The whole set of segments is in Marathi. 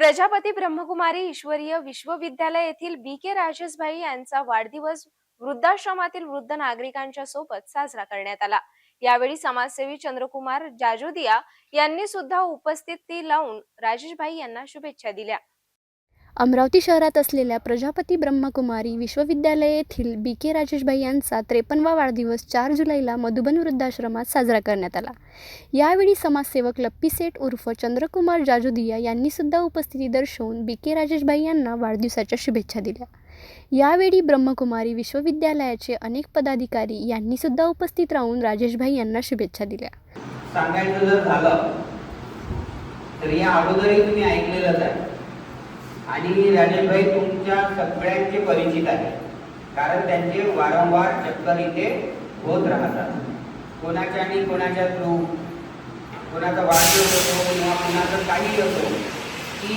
प्रजापती ब्रह्मकुमारी ईश्वरीय विश्वविद्यालय येथील बी के राजेशभाई यांचा वाढदिवस वृद्धाश्रमातील वृद्ध नागरिकांच्या सोबत साजरा करण्यात आला. यावेळी समाजसेवी चंद्रकुमार जाजोदिया यांनी सुद्धा उपस्थिती लावून राजेशभाई यांना शुभेच्छा दिल्या. अमरावती शहरात असलेल्या प्रजापती ब्रह्मकुमारी विश्वविद्यालय येथील बी के राजेशभाई यांचा त्रेपन्नवा वाढदिवस चार जुलैला मधुबन वृद्धाश्रमात साजरा करण्यात आला. यावेळी समाजसेवक लप्पी सेठ उर्फ चंद्रकुमार जाजुदिया यांनीसुद्धा उपस्थिती दर्शवून बी के राजेशभाई यांना वाढदिवसाच्या शुभेच्छा दिल्या. यावेळी ब्रह्मकुमारी विश्वविद्यालयाचे अनेक पदाधिकारी यांनीसुद्धा उपस्थित राहून राजेशभाई यांना शुभेच्छा दिल्या. सांगायचं जर झालं तर या अगोदरही तुम्ही ऐकलेलंच आहे. आणि राजेशभाई तुमच्या सगळ्यांचे परिचित आहे कारण त्यांचे वारंवार चक्कर इथे होत राहतात. कोणाच्या आणि कोणाच्या थ्रू कोणाचा वाढदिवस असो किंवा कोणाचं काही असो की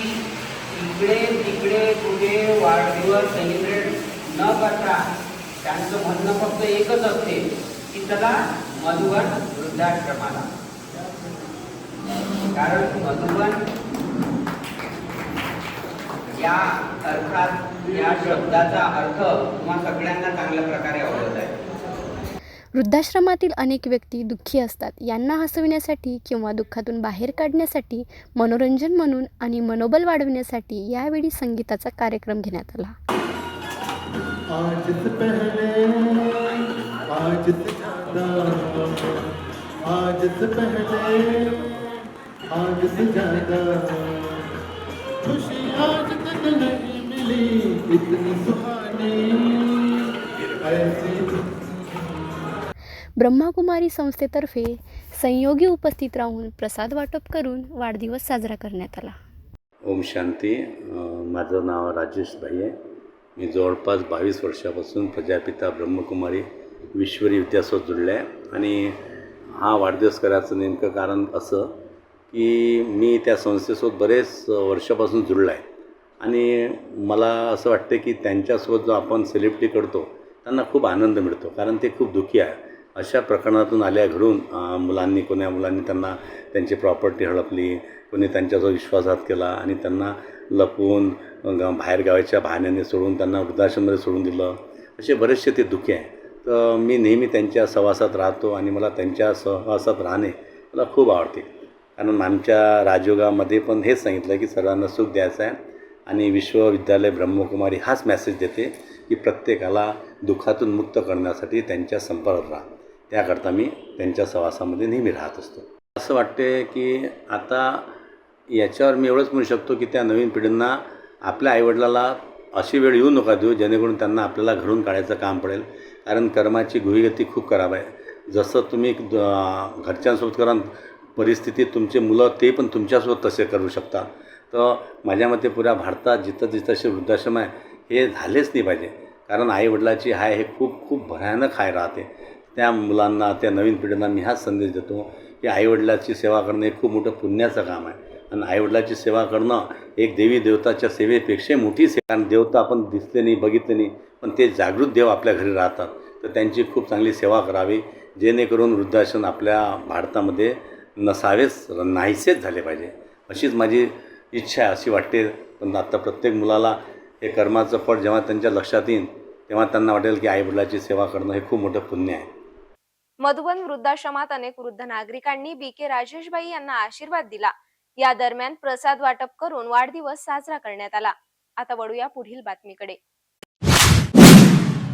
इकडे तिकडे कुठे वाढदिवस सेलिब्रेट न करता त्यांचं म्हणणं फक्त एकच असते की चला मधुबन वृद्धाश्रमाला. कारण मधुबन या अर्थात या शब्दाचा अर्थ तुम्हा सगळ्यांना चांगल्या प्रकारे आवडत आहे. वृद्धाश्रमातील अनेक व्यक्ती दुःखी असतात. यांना हसविण्यासाठी किंवा दुःखातून बाहेर काढण्यासाठी मनोरंजन म्हणून आणि मनोबल वाढविण्यासाठी यावेळी संगीताचा कार्यक्रम घेण्यात आला. आज से पहले आज नहीं मिली इतनी सुहानी ब्रह्माकुमारी संस्थेतर्फे संयोगी उपस्थित राहून प्रसाद वाटप करून वाढदिवस साजरा करण्यात आला. ओम शांती. माझं नाव राजेश भाई आहे. मी जवळपास बावीस वर्षापासून प्रजापिता ब्रह्मकुमारी विश्वरी विद्यासोबत जुळले आहे. आणि हा वाढदिवस करायचं नेमकं कारण असं की मी त्या संस्थेसोबत बरेच वर्षापासून जुळला आहे. आणि मला असं वाटतं की त्यांच्यासोबत जो आपण सेलिब्रिटी करतो त्यांना खूप आनंद मिळतो कारण ते खूप दुःखी आहे. अशा प्रकरणातून आल्या घडून मुलांनी कोण्या मुलांनी त्यांना त्यांची प्रॉपर्टी हडपली कोणी त्यांच्याजवळ विश्वासघात केला आणि त्यांना लपवून बाहेरगावाच्या बहाण्याने सोडून त्यांना वृद्धाश्रममध्ये सोडून दिलं. असे बरेचसे ते दुःखी आहे. तर मी नेहमी त्यांच्या सहवासात राहतो आणि मला त्यांच्या सहवासात राहणे मला खूप आवडते. कारण आमच्या राजयोगामध्ये पण हेच सांगितलं की सर्वांना सुख द्यायचं आहे. आणि विश्वविद्यालय ब्रह्मकुमारी हाच मेसेज देते की प्रत्येकाला दुःखातून मुक्त करण्यासाठी त्यांच्या संपर्कात राहा. त्याकरता मी त्यांच्या सहवासामध्ये नेहमी राहत असतो. असं वाटते की आता याच्यावर मी एवढंच म्हणू शकतो की त्या नवीन पिढींना आपल्या आईवडिलाला अशी वेळ येऊ नका देऊ जेणेकरून त्यांना आपल्याला घडून काढायचं काम पडेल. कारण कर्माची गुहिगती खूप खराब आहे. जसं तुम्ही द- घरच्यांसोबत करा परिस्थितीत तुमचे मुलं ते पण तुमच्यासोबत तसे करू शकतात. तर माझ्या मते पुऱ्या भारतात जिथं जिथं असे वृद्धाश्रम आहे हे झालेच नाही पाहिजे. कारण आईवडिलाची हाय हे खूप खूप भयानक हाय राहते. त्या मुलांना त्या नवीन पिढींना मी हाच संदेश देतो की आईवडिलाची सेवा करणं हे खूप मोठं पुण्याचं काम आहे. आणि आईवडिलाची सेवा करणं एक देवी देवताच्या सेवेपेक्षा मोठी सेवा कारण देवता आपण दिसले नाही बघितले नाही पण ते जागृत देव आपल्या घरी राहतात. तर त्यांची खूप चांगली सेवा करावी. जेणेकरून वृद्धाश्रम आपल्या भारतामध्ये नसावेच नाहीसेच झाले पाहिजे. अशीच माझी इच्छा अशी वाटते. पण आता प्रत्येक मुलाला हे कर्माचं फळ जेव्हा त्यांच्या लक्षात येईल तेव्हा त्यांना वाटेल की आईवडिलाची सेवा करणं हे खूप मोठं पुण्य आहे. मधुबन वृद्धाश्रमात अनेक वृद्ध नागरिकांनी बी. के. राजेशबाई यांना आशीर्वाद दिला. या दरम्यान प्रसाद वाटप करून वाढदिवस साजरा करण्यात आला. आता वळूया पुढील बातमीकडे.